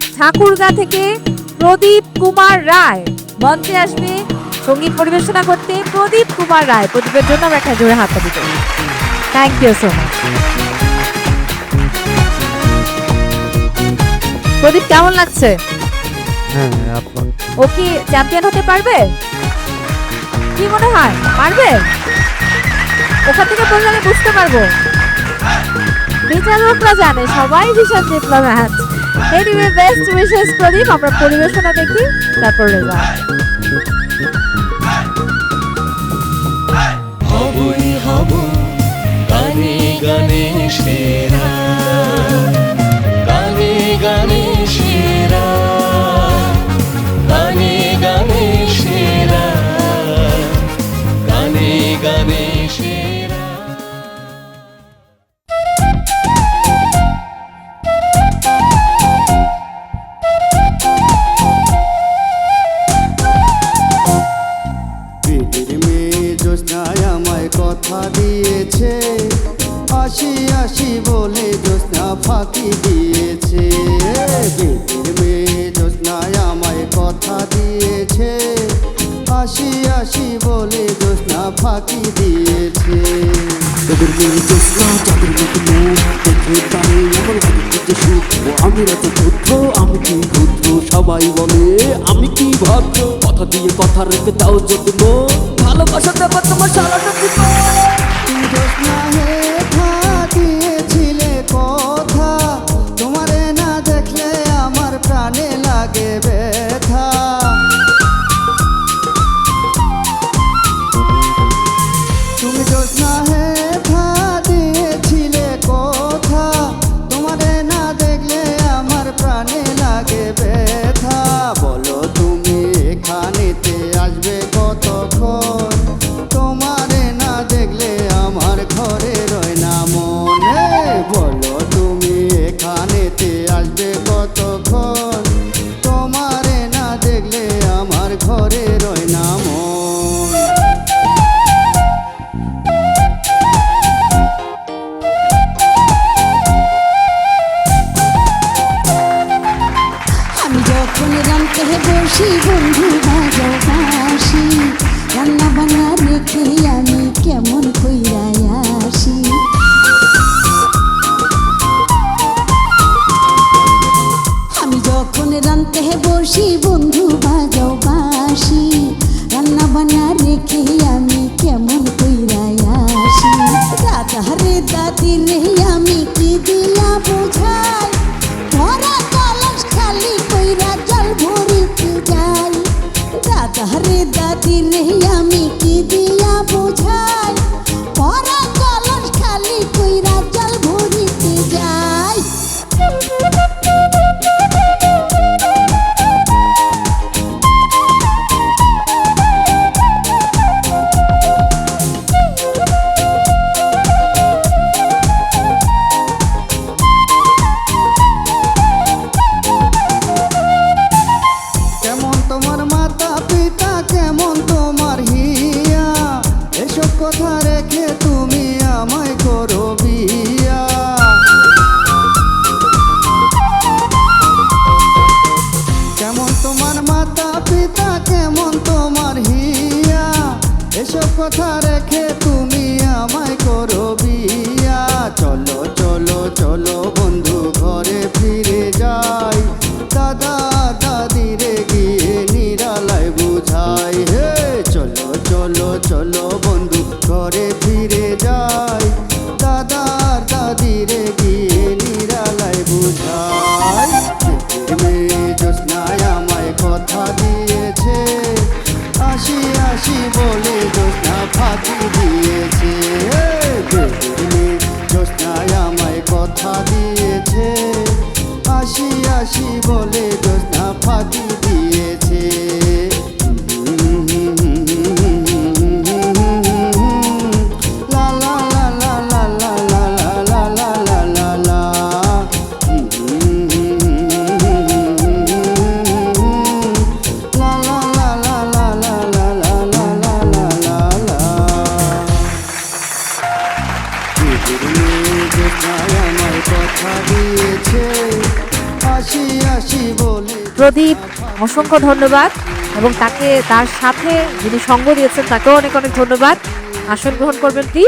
ঠাকুরগা থেকে প্রদীপ কুমার রায় মঞ্চে আসবে। সংগীত পরিবেশনা করতে প্রদীপ কুমার রায়। প্রদীপের জন্য আমরা একটা জোরে হাতটা দিতে thank you so much Pradip কেমন লাগছে? হ্যাঁ ও কি চ্যাম্পিয়ন হতে পারবে? কি মনে হয়? পারবে? ওখান থেকে বললে আমি বুঝতে পারব। বিচারকরা জানে সবাই ভীষণ diplomat anyway best wishes Pradip আমরা পরিবেশনা দেখি তারপর রেজাল্ট হবই হব গানে গানে সেরা আমায় কথা দিয়েছে। আসি আসি বলে জ্যোৎস্না ফাঁকি দিয়েছে। মেয়ে জ্যোৎস্নায় আমায় কথা দিয়েছে। আসি আসি বলে জ্যোৎস্না ফাঁকি দিয়েছে। আমি আমি কি সবাই বলে, আমি কি ভদ্র? কথা দিয়ে কথা রেখে দাও যত্ন ভালোবাসা দেবো তোমার সারাটা জীবন। জ্যোৎস্না বসি বন্ধু বাজাও বাসি রান্না বান্না রেখে আমি কেমন কইরাই আসি? আমি যখন রান্তে বসি, বন্ধু বাজাও বাসি রান্না বান্না রেখে আমি কেমন কইরাই আসি? দাদা রে দাদি রে, আমি কি দিয়া नहीं आमी की दी। কথা রেখে তুমি আমায় করো বিয়া। চলো চলো চলো বন্ধু ঘরে প্রদীপ, অসংখ্য ধন্যবাদ এবং তাকে তার সাথে যিনি সঙ্গ দিয়েছেন, তাকেও অনেক অনেক ধন্যবাদ। আসন গ্রহণ করবেন প্লিজ